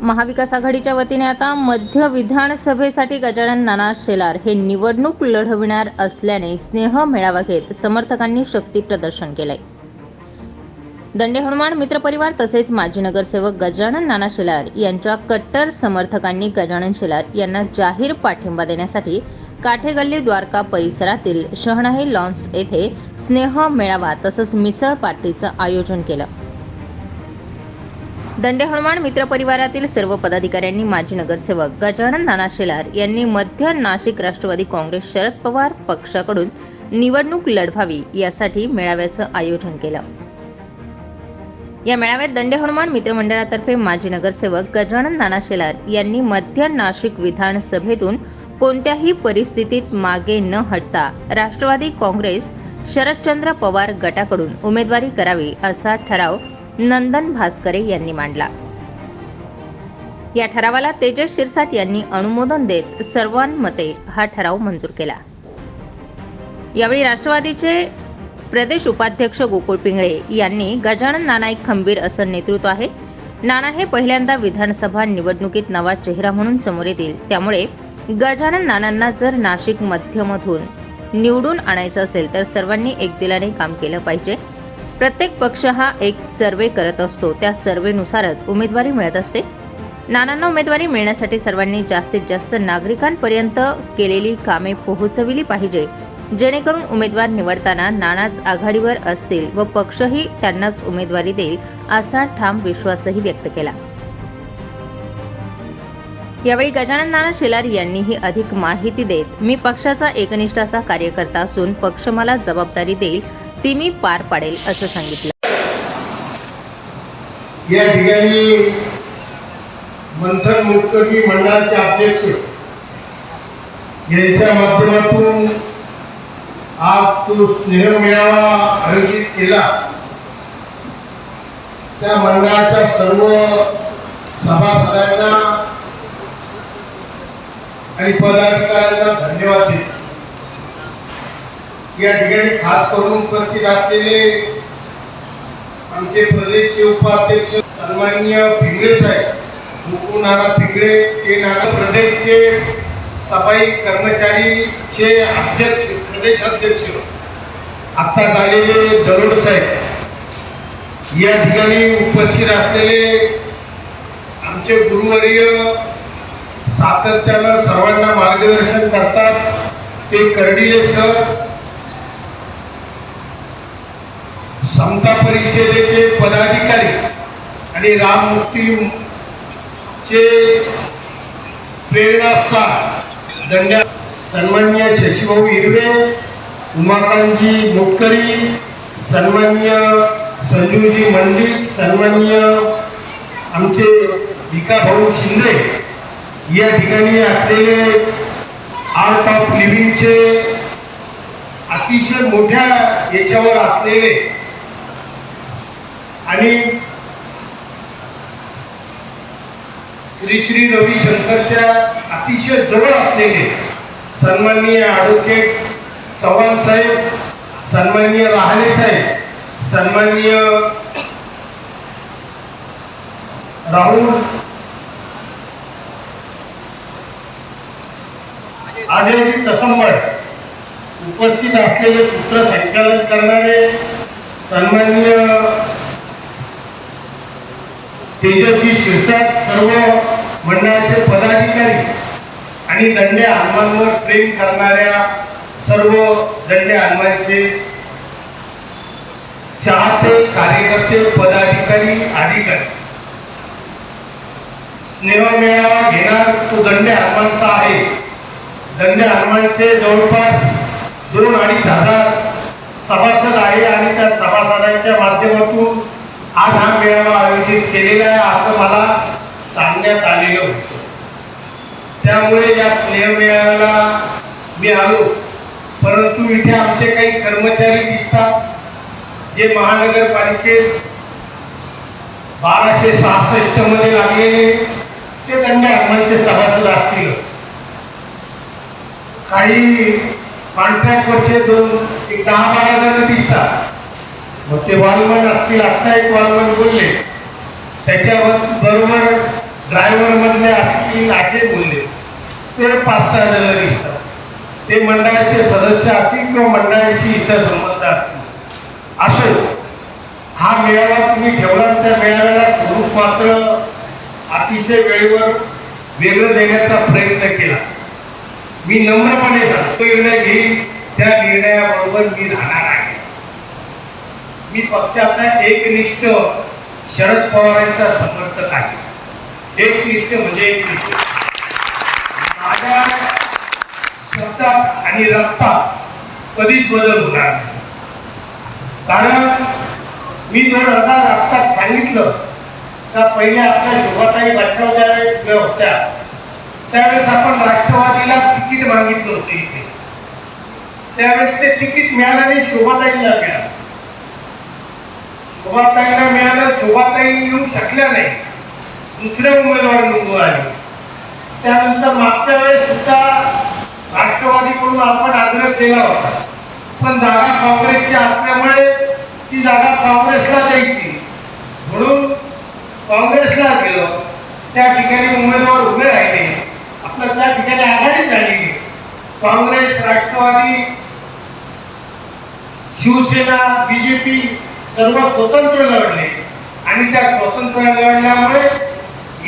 महाविकास आघाडीच्या वतीने आता मध्य विधानसभेसाठी गजानन नाना शेलार हे निवडणूक लढविणार असल्याने स्नेह मेळावा घेत समर्थकांनी शक्ती प्रदर्शन केलंय. दंडे हनुमान मित्रपरिवार तसेच माजी नगरसेवक गजानन नाना शेलार यांच्या कट्टर समर्थकांनी गजानन शेलार यांना जाहीर पाठिंबा देण्यासाठी काठेगल्ली द्वारका परिसरातील शहनाई लॉन्स येथे स्नेह मेळावा तसंच मिसळ पार्टीचं आयोजन केलं. दंडे हनुमान मित्र परिवारातील सर्व पदाधिकाऱ्यांनी माजी नगरसेवक गजानन नाना शेलार यांनी मध्य नाशिक राष्ट्रवादी काँग्रेस शरद पवार पक्षाकडून निवडणूक लढवावी यासाठी मेळाव्याचं आयोजन केलं. या मेळाव्यात दंडे हनुमान मित्रमंडळातर्फे माजी नगरसेवक गजानन नाना शेलार यांनी मध्य नाशिक विधानसभेतून कोणत्याही परिस्थितीत मागे न हटता राष्ट्रवादी काँग्रेस शरदचंद्र पवार गटाकडून उमेदवारी करावी असा ठराव नंदन भास्करे यांनी मांडला. या ठरावाला तेजस शिरसाट यांनी अनुमोदन देत सर्वांमते हा ठराव मंजूर केला. यावेळी राष्ट्रवादीचे प्रदेश उपाध्यक्ष गोकुळ पिंगळे यांनी गजानन नाना एक खंबीर असं नेतृत्व आहे. नाना हे पहिल्यांदा विधानसभा निवडणुकीत नवा चेहरा म्हणून समोर येतील. त्यामुळे गजानन नानांना जर नाशिक मध्यमधून निवडून आणायचं असेल तर सर्वांनी एकदिलाने काम केलं पाहिजे. प्रत्येक पक्ष हा एक सर्वे करत असतो. त्या सर्वेनुसारच उमेदवारी मिळत असते. नानांना उमेदवारी मिळण्यासाठी सर्वांनी जास्तीत जास्त नागरिकांपर्यंत केलेली कामे पोहोचविली पाहिजे. जेणेकरून उमेदवार निवडताना नानाच आघाडीवर असतील व पक्षही त्यांनाच उमेदवारी देईल असा ठाम विश्वासही व्यक्त केला. यावेळी गजानन नाना शेलार यांनीही अधिक माहिती देत मी पक्षाचा एकनिष्ठ असा कार्यकर्ता असून पक्ष मला जबाबदारी देईल ती मी पार पाडेल असं सांगितलं. या ठिकाणी मंथन मुक्तकी मंडळाचे अध्यक्ष यांच्या माध्यमातून आज तो स्नेह मेळावा आयोजित केला. त्या मंडळाच्या सर्व सभासदांना आणि पदाधिकाऱ्यांना धन्यवाद देतो. या ठिकाणी खास करून उपस्थित असलेले आमचे प्रदेशचे उपाध्यक्ष सन्माननीय पिंगळे साहेब मुकू नाना पिंगळे ते नाना प्रदेशचे सफाई कर्मचारीचे अध्यक्ष प्रदेश अध्यक्ष आत्ता झालेले दरोड साहेब. या ठिकाणी उपस्थित असलेले आमचे गुरुवर्य सातत्यानं सर्वांना मार्गदर्शन करतात. ते कर्डिले सर समता परिषदेचे पदाधिकारी आणि राममुक्तीचे प्रेरणास्थान दंड्या सन्मान्य शशीभाऊ हिरवे उमाकांतजी मोटकरी सन्मान्य संजूजी मंडित सन्मान्य आमचे भाऊ शिंदे या ठिकाणी असलेले आर्ट ऑफ लिव्हिंगचे अतिशय मोठ्या याच्यावर असलेले आणि श्री श्री रविशंकरच्या अतिशय जवळ असलेले सन्माननीय ॲडव्होकेट चव्हाण साहेब सन्माननीय रहाणे साहेब सन्माननीय राहुल आजही कसंबळ उपस्थित असलेले सूत्रसंचालन करणारे सन्माननीय तेजस्वी शिरसाट सर्व मंडळाचे पदाधिकारी आणि दंड्या हनुमानवर प्रेम करणाऱ्या सर्व दंड्या हनुमानचे चाहते कार्यकर्ते पदाधिकारी अधिकारी. स्नेह मेळावा घेणार तो दंड्या हनुमानचा आहे. दंड्या हनुमानचे जवळपास दोन अडीच हजार सभासद आहे आणि त्या सभासदांच्या माध्यमातून आज हा मेळावा आयोजित केलेला आहे असं मला सांगण्यात आलेलं होतं. त्यामुळे या स्नेह मेळाव्याला मी आलो. परंतु इथे आमचे काही कर्मचारी दिसतात. जे महानगरपालिकेत बाराशे सहासष्टमध्ये लागलेले ते दंड हनुमानचे सभासद असतील. काही कॉन्ट्रॅक्टवरचे दोन एक दहा बारा जण दिसतात. मग ते वालमन असतील आत्ता एक वालमन बोलले. त्याच्यावर बरोबर ड्रायव्हर मधले असतील असे बोलले. ते पाच सहा जण दिसतात. ते मंडळाचे सदस्य असतील किंवा मंडळाशी इतर संबंध असतील. असो हा मेळावा तुम्ही ठेवला त्या मेळाव्याला स्वरूप मात्र अतिशय वेळेवर वेगळं देण्याचा प्रयत्न केला. मी नम्रपणे सांगतो निर्णय घेईल. त्या निर्णयाबरोबर मी राहणार आहे. मी पक्षाचा एकनिष्ठ शरद पवारांचा समर्थक आहे. एकनिष्ठ म्हणजे एकनिष्ठ. माझ्या शब्दात आणि रक्तात कधीच बदल होणार नाही. कारण मी दोन हजार आत्ताच सांगितलं का पहिले आपल्या शोभाताई बचाव ज्यावेळेस होत्या. त्यावेळेस आपण राष्ट्रवादीला तिकीट मागितलं होतं इथे. त्यावेळेस ते तिकीट मिळालं शोभाताईला मिळालं. सुभाताईंना मिळालं. शोभाताई येऊ शकल्या नाही. दुसरे उमेदवार निवडून आले. त्यानंतर मागच्या वेळेस सुद्धा राष्ट्रवादीकडून आपण आग्रह केला होता. पण जागा काँग्रेसची असल्यामुळे ती जागा काँग्रेसला द्यायची. म्हणून काँग्रेसला गेलो. त्या ठिकाणी उमेदवार उभे राहिले. आपलं त्या ठिकाणी आघाडी झाली. काँग्रेस राष्ट्रवादी शिवसेना बीजेपी सर्व स्वतंत्र लढले आणि त्या स्वतंत्र लढल्यामुळे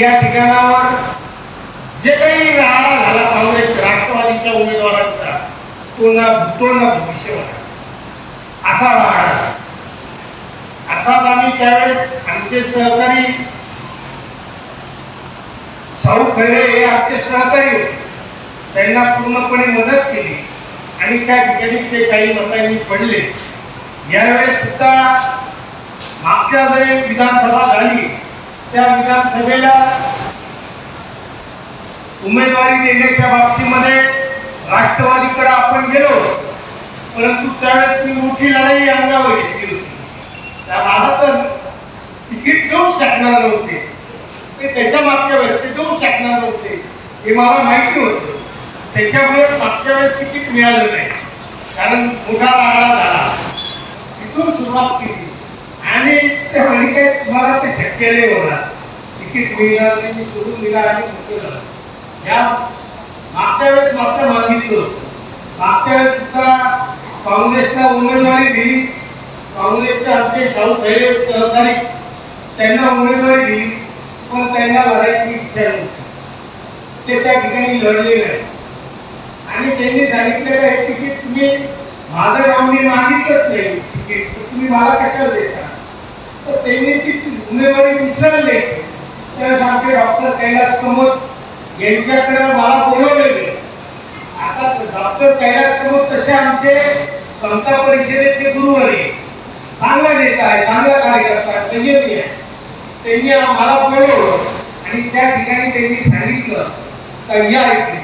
या ठिकाणावर जे काही राहा झाला काँग्रेस राष्ट्रवादीच्या उमेदवारांचा तो ना भूतो ना भविष्य असा राहा अर्थात आम्ही त्यावेळेस आमचे सहकारी शाहू खैरे हे आमचे सहकारी होते. त्यांना पूर्णपणे मदत केली. आणि त्या ठिकाणी ते काही मतांनी पडले. यावेळेस सुद्धा मागच्या जे विधानसभा झाली. त्या विधानसभेला उमेदवारी देण्याच्या बाबतीमध्ये राष्ट्रवादीकडे आपण गेलो. परंतु त्यावेळेस मी मोठी लढाई अंगावर घेतली होती. त्या मला तर तिकीट देऊ शकणार नव्हते. ते त्याच्या मागच्या वेळेस ते देऊ शकणार नव्हते. हे मला माहिती होतं. त्याच्यामुळे मागच्या वेळेस तिकीट मिळालं नाही. कारण मोठा राडा झाला. तिथून सुरुवात केली. आणि ते म्हणजे काय तुम्हाला ते शक्य नाही होणार. तिकीट मिळणार नाही मी सोडून दिला आणि मोठं झालं या मागच्या वेळेस मात्र मागितलं होतं. मागच्या वेळेस सुद्धा काँग्रेसला उमेदवारी दिली. काँग्रेसचे आमचे शाहू खैरे सहकारी त्यांना उमेदवारी दिली. पण त्यांना लढायची इच्छा नव्हती. ते त्या ठिकाणी लढले नाही. आणि त्यांनी सांगितलेलं का हे तिकीट तुम्ही माझं नाव मी मागितलंच नाही. की तुम्ही मला कशाला देता? तर त्यांनी ती उमेदवारी विसरले तर त्यावेळेस आमचे डॉक्टर कैलास कमत यांच्याकडे मला बोलवले आता डॉक्टर कैलास कमत तसे आमचे समता परिषदेचे गुरुवारी चांगला नेता आहे चांगला कार्यकर्ता संयमी आहे. त्यांनी आम्हाला बोलवलं आणि त्या ठिकाणी त्यांनी सांगितलं का या इथे.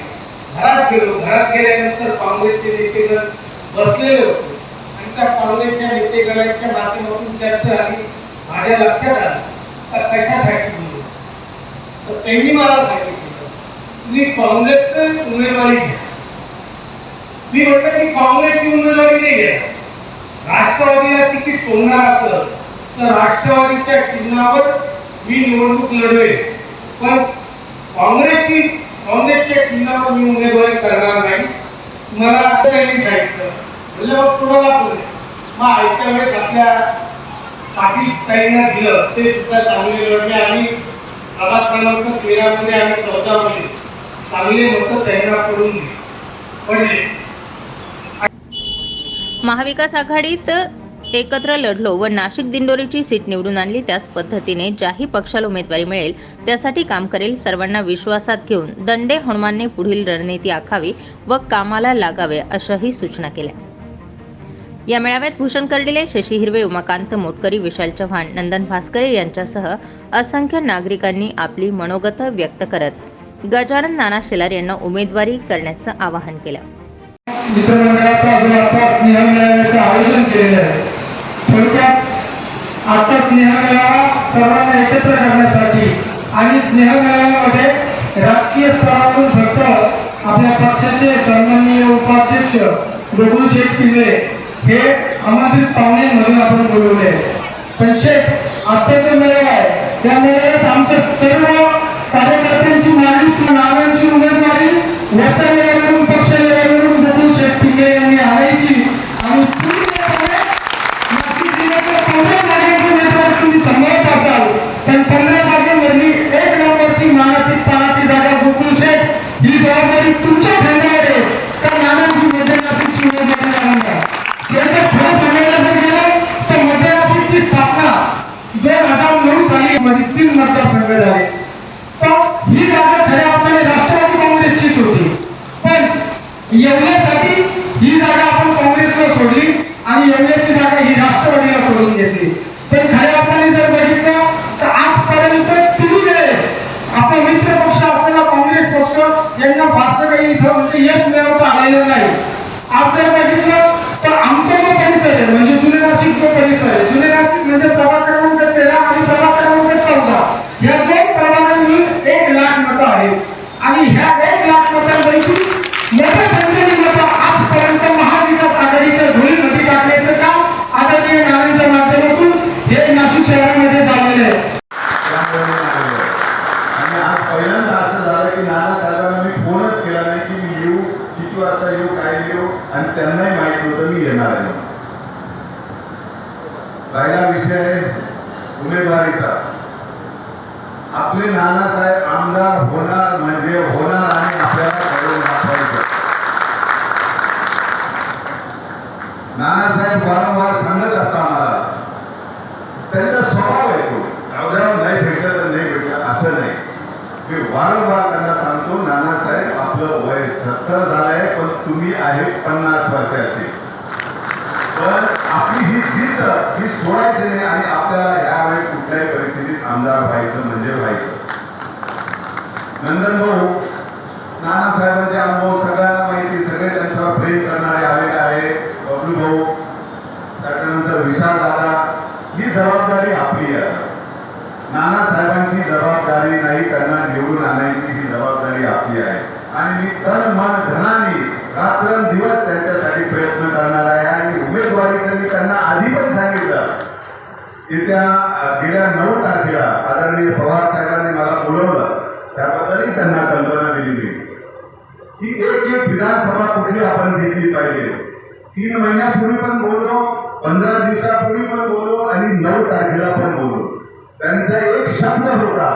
घरात गेलो. घरात गेल्यानंतर काँग्रेसचे नेतेगण बसलेले होते. आणि त्या काँग्रेसच्या नेतेगणांच्या माध्यमातून त्यांचं झाली माझ्या लक्षात आलं तर कशासाठी बोलू? तर त्यांनी मला सांगितलं तुम्ही काँग्रेसच उमेदवारी घ्या. मी म्हटलं की काँग्रेसची उमेदवारी नाही घ्या राष्ट्रवादीला तिकीट सोडणार असलं तर राष्ट्रवादीच्या चिन्हावर मी निवडणूक लढवेल. पण काँग्रेसची काँग्रेसच्या चिन्हावर मी उमेदवारी करणार नाही मला त्यांनी सांगितलं म्हणजे मग कुणाला बोलले मग आयत्या वेळेस आपल्या काहींना दिलं ते सुद्धा चांगले लढले आणि आवाज क्रमांक तेरामध्ये आणि चौदामध्ये चांगले मतं त्यांना करून दिली. पडले. महाविकास आघाडीत एकत्र लढलो व नाशिक दिंडोरीची सीट निवडून आणली त्याच पद्धतीने ज्याही पक्षाला उमेदवारी मिळेल त्यासाठी काम करेल सर्वांना विश्वासात घेऊन दंडे हनुमानने पुढील रणनीती आखावी व कामाला लागावे अशाही सूचना केल्या. या मेळाव्यात भूषण कर्डिले शशी हिरवे उमाकांत मोटकरी विशाल चव्हाण नंदन भास्करे यांच्यासह असंख्य नागरिकांनी आपली मनोगत व्यक्त करत गजानन नाना शेलार यांना उमेदवारी करण्याचं आवाहन केलं. मित्रमंडळाचा अजून आजचा स्नेहमेळावा सर्वांना एकत्र करण्यासाठी आणि स्नेहमेळाव्यामध्ये राजकीय स्तरावरून फक्त आपल्या पक्षाचे सन्माननीय उपाध्यक्ष बबुल शेठ पिल्ले हे आम्हाला पाहुणे म्हणून आपण बोलवले. पण शेत आजचा जो मेळा आहे त्या मेळ्यात आमच्या सर्व कार्यकर्त्यांची मागणी नावांची उमेदवारी व्यक्त एमएसाठी ही जागा आपण काँग्रेसला सोडली आणि येवल्याची जागा ही राष्ट्रवादीला सोडून घेतली. पण खऱ्या अर्थाने जर बघितलं तर आजपर्यंत तिन्ही वेळेस आपला मित्र पक्ष असलेला काँग्रेस पक्ष यांना फारसं काही इथं म्हणजे यश मिळवता आलेलं नाही. आज जर बघितलं तर आमचा जो परिसर आहे म्हणजे जुने नाशिक जो परिसर आहे जुने नाशिक म्हणजे प्रभाग क्रमांक तेरा आणि प्रभाग क्रमांक चौदा. या दोन प्रभागात मिळून एक लाख मतं आहेत आणि ह्या एक लाख मतांपैकी मोठ्या संख्येने मतं आजपर्यंत महाविकास आघाडीच्या धुळीमध्ये टाकण्याचं काम आदरणीय नारायणच्या माध्यमातून हे नाशिक शहरामध्ये झालेलं आहे त्यामुळे मी आलो. आणि आज पहिल्यांदा असं झालं की नानासाहेबांना मी फोनच केला नाही की मी येऊ किती वाजता येऊ काय येऊ आणि त्यांनाही माहीत नव्हतं मी येणार आहे म्हणून. राहिला विषय उमेदवारीचा. आपले नानासाहेब आमदार होणार म्हणजे होणार आणि आपल्याला करून दाखवायचं. नानासाहेब वारंवार सांगत असता मला त्यांचा स्वभाव आहे तो. एवढ्यावर नाही भेटलं तर नाही भेटलं असं नाही. मी वारंवार त्यांना सांगतो नानासाहेब आपलं वय सत्तर झालंय पण तुम्ही आहे पन्नास वर्षाचे. पण ही जिद्द ही सोडायची नाही आणि आपल्याला यावेळेस कुठल्याही परिस्थितीत आमदार व्हायचं म्हणजे व्हायचं. नंदन भाऊ नानासाहेबांचे अनुभव सगळ्यांना माहिती सगळे त्यांच्यावर प्रेम करणारे आलेले आहे. बबलू भाऊ त्याच्यानंतर विशाल दादा ही जबाबदारी आपली आहे. नानासाहेबांची जबाबदारी नाही त्यांना निवडून आणायची ही जबाबदारी आपली आहे. आणि मी तन मन धनाने रात्रंदिवस त्यांना आधी पण सांगितलं येत्या गेल्या नऊ तारखेला आदरणीय पवार साहेबांनी मला बोलवलं. त्याबद्दलही त्यांना कल्पना दिली मी. की एक एक विधानसभा कुठली आपण घेतली पाहिजे. तीन महिन्यापूर्वी पण बोललो पंधरा दिवसापूर्वी पण बोललो आणि नऊ तारखेला पण बोललो. त्यांचा एक शब्द होता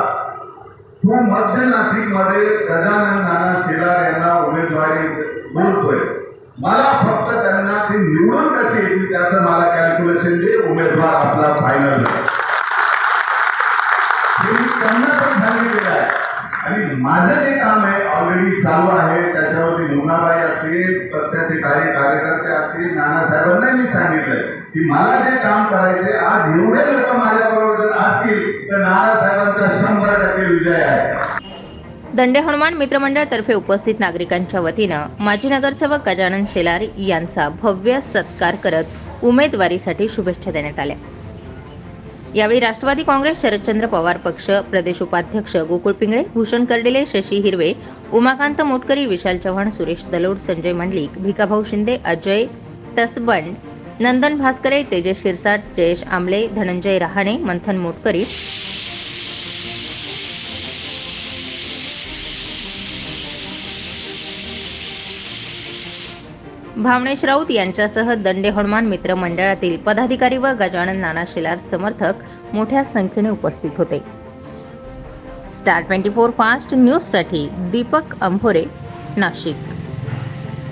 तू मध्य नाशिकमध्ये चालू आहे त्याच्यावरती मुनाबाई असतील पक्षाचे कार्य कार्यकर्ते असतील नानासाहेबांनाही मी सांगितलंय की मला जे काम करायचे आज एवढे लोक माझ्याबरोबर जर असतील तर नानासाहेबांचा शंभर टक्के विजय आहे. दंडे हनुमान मित्रमंडळतर्फे उपस्थित नागरिकांच्या वतीनं माजी नगरसेवक गजानन शेलार यांचा भव्य सत्कार करत उमेदवारीसाठी शुभेच्छा देण्यात आल्या. यावेळी राष्ट्रवादी काँग्रेस शरदचंद्र पवार पक्ष प्रदेश उपाध्यक्ष गोकुळ पिंगळे भूषण कर्डिले शशी हिरवे उमाकांत मोटकरी विशाल चव्हाण सुरेश दलोड संजय मंडलिक भिकाभाऊ शिंदे अजय तसबंड नंदन भास्करे तेजस शिरसाट जयेश आमले धनंजय रहाणे मंथन मोटकरी भावनेश राऊत यांच्यासह दंडे हनुमान मित्र मंडळातील पदाधिकारी व गजानन नाना शिलार समर्थक मोठ्या संख्येने उपस्थित होते. स्टार ट्वेंटी फोर फास्ट न्यूजसाठी दीपक अंभोरे नाशिक.